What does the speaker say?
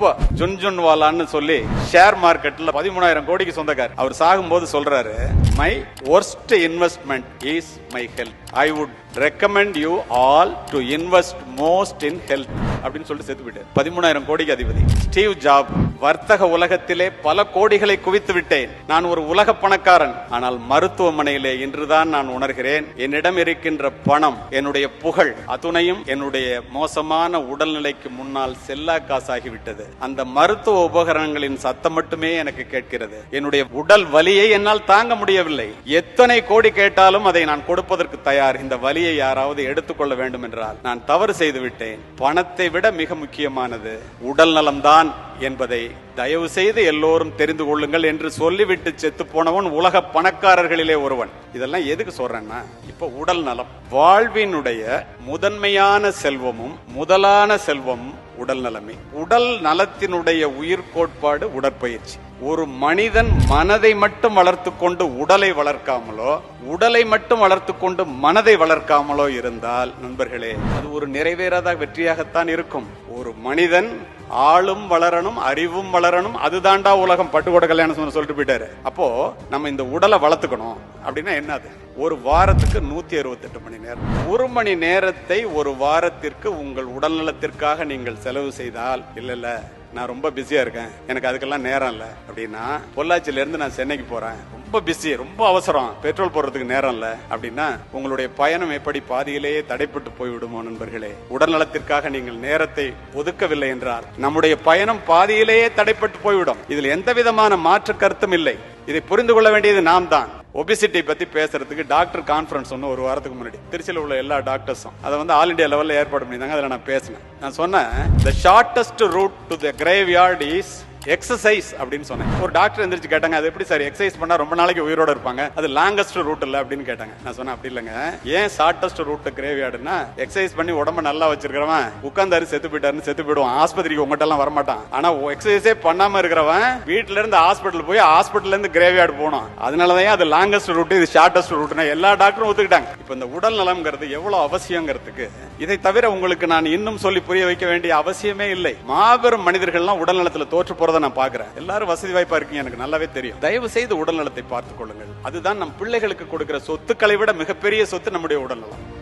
இப்போ ஜுன்ஜுன்வாலான்னு சொல்லி ஷேர் மார்க்கெட்ல பதிமூணாயிரம் கோடிக்கு சொந்தக்கார் அவர் சாகும்போது சொல்றாரு my worst investment is my health I would recommend you all to invest most in health அப்படின்னு சொல்லிட்டு செத்து விட்டார் பதிமூணாயிரம் கோடிக்கு அதிபதி. ஸ்டீவ் ஜாப் வர்த்தக உலகத்திலே பல கோடிகளை குவித்து விட்டேன். நான் ஒரு உலக பணக்காரன். ஆனால் மருத்துவமனையிலே இன்றுதான் நான் உணர்கிறேன். என்னிடம் இருக்கின்ற பணம் என்னுடைய புகழ் அத்துணையும் என்னுடைய மோசமான உடல்நிலைக்கு முன்னால் செல்லா காசாகிவிட்டது. அந்த மருத்துவ உபகரணங்களின் சத்தம் மட்டுமே எனக்கு கேட்கிறது. என்னுடைய உடல் வலியை என்னால் தாங்க முடியவில்லை. எத்தனை கோடி கேட்டாலும் அதை நான் கொடுப்பதற்கு தயார். இந்த வலியை யாராவது எடுத்துக்கொள்ள வேண்டும் என்றால் நான் தவறு செய்து விட்டேன். பணத்தை விட மிக முக்கியமானது உடல் நலம்தான் என்பதை தயவு செய்து எல்லோரும் தெரிந்து கொள்ளுங்கள் என்று சொல்லிவிட்டு செத்து போனவன் உலக பணக்காரர்களிலே ஒருவன். இதெல்லாம் எதுக்கு சொல்றேன்னா இப்ப உடல் நலம். வாழ்வினுடைய முதன்மையான செல்வமும் முதலான செல்வமும் உடல் நலமே. உடல் நலத்தினுடைய உயிர் கோட்பாடு உடற்பயிற்சி. ஒரு மனிதன் மனதை மட்டும் வளர்த்து கொண்டு உடலை வளர்க்காமலோ உடலை மட்டும் வளர்த்து கொண்டு மனதை வளர்க்காமலோ இருந்தால் நண்பர்களே அது ஒரு நிறைவேறாத வெற்றியாகத்தான் இருக்கும். ஒரு மனிதன் ஆளும் வளரணும் அறிவும் வளரணும் அதுதான்டா உலகம். பட்டுக்கோட கல்யாணம் சொன்ன சொல்லிட்டு போயிட்டாரு. அப்போ நம்ம இந்த உடலை வளர்த்துக்கணும். அப்படின்னா என்னது ஒரு வாரத்துக்கு நூத்தி அறுபத்தெட்டு மணி நேரம். ஒரு மணி நேரத்தை ஒரு வாரத்திற்கு உங்கள் உடல் நலத்திற்காக நீங்கள் செலவு செய்தால் இல்ல நான் ரொம்ப பிஸியா இருக்கேன். எனக்கு அதுக்கெல்லாம் நேரம் இல்ல. அப்படின்னா பொள்ளாச்சியில இருந்து நான் சென்னைக்கு போறேன். ரொம்ப பிஸி ரொம்ப அவசரம். பெட்ரோல் போடுறதுக்கு நேரம் இல்ல. அப்படின்னா உங்களுடைய பயணம் எப்படி பாதியிலேயே தடைப்பட்டு போய்விடுமோ நண்பர்களே. உடல்நலத்திற்காக நீங்கள் நேரத்தை ஒதுக்கவில்லை என்றால் நம்முடைய பயணம் பாதியிலேயே தடைப்பட்டு போய்விடும். இதில் எந்த விதமான மாற்று கருத்தும் இல்லை. இதை புரிந்து கொள்ள வேண்டியது நாம் தான் ஒபிசிட்டி பத்தி பேசுறதுக்கு டாக்டர் கான்ஃபரன்ஸ் ஒன்று ஒரு வாரத்துக்கு முன்னாடி. திருச்சியில் உள்ள எல்லா டாக்டர்ஸும் அதை வந்து ஆல் இண்டியா லெவலில் ஏற்பாடு பண்ணியிருந்தாங்க. அதில் நான் பேசினேன். நான் சொன்னேன் the shortest route to the graveyard is exercise அப்படின்னு சொன்னேன். ஒரு டாக்டர் எந்திரிச்சு கேட்டாங்க அது எப்படி சார்? எக்ஸசைஸ் பண்ணா ரொம்ப நாளைக்கு உயிரோட இருப்பாங்க. அது லாங்கஸ்ட் ரூட் இல்ல அப்படின்னு கேட்டாங்க. நான் சொன்னேன் அப்படி இல்லைங்க. ஏன் ஷார்டஸ்ட் ரூட் கிரேவியார்டுனா எக்ஸசைஸ் பண்ணி உடம்ப நல்லா வச்சிருக்கிறவன் உட்கார்ந்தாரு செத்து போயிட்டாருன்னு செத்து போயிடுவான். ஆஸ்பத்திரிக்கு உங்ககிட்ட எல்லாம் வரமாட்டான். ஆனா எக்ஸசைஸே பண்ணாம இருக்கிறவன் வீட்டுல இருந்து ஹாஸ்பிட்டல் போய் ஹாஸ்பிட்டல்ல இருந்து கிரேவியார்டு போகணும் அதனாலதான் அது லாங்கஸ்ட் ரூட் இது ஷார்டஸ்ட் ரூட்னா எல்லா டாக்டரும் ஒத்துக்கிட்டாங்க. இப்ப இந்த உடல் நலம்ங்கிறது எவ்வளவு அவசியங்கிறதுக்கு இதை தவிர உங்களுக்கு நான் இன்னும் சொல்லி புரிய வைக்க வேண்டிய அவசியமே இல்லை. மாபெரும் மனிதர்கள்லாம் உடல் நலத்துல தோற்று போற போறதை நான் பாக்குறேன் எல்லாரும் வசதி வாய்ப்பா இருக்கீங்க எனக்கு நல்லாவே தெரியும். தயவு செய்து உடல் நலத்தை பார்த்துக் கொள்ளுங்கள். அதுதான் நம் பிள்ளைகளுக்கு கொடுக்கிற சொத்துக்களை விட மிகப்பெரிய சொத்து நம்முடைய உடல்நலம்.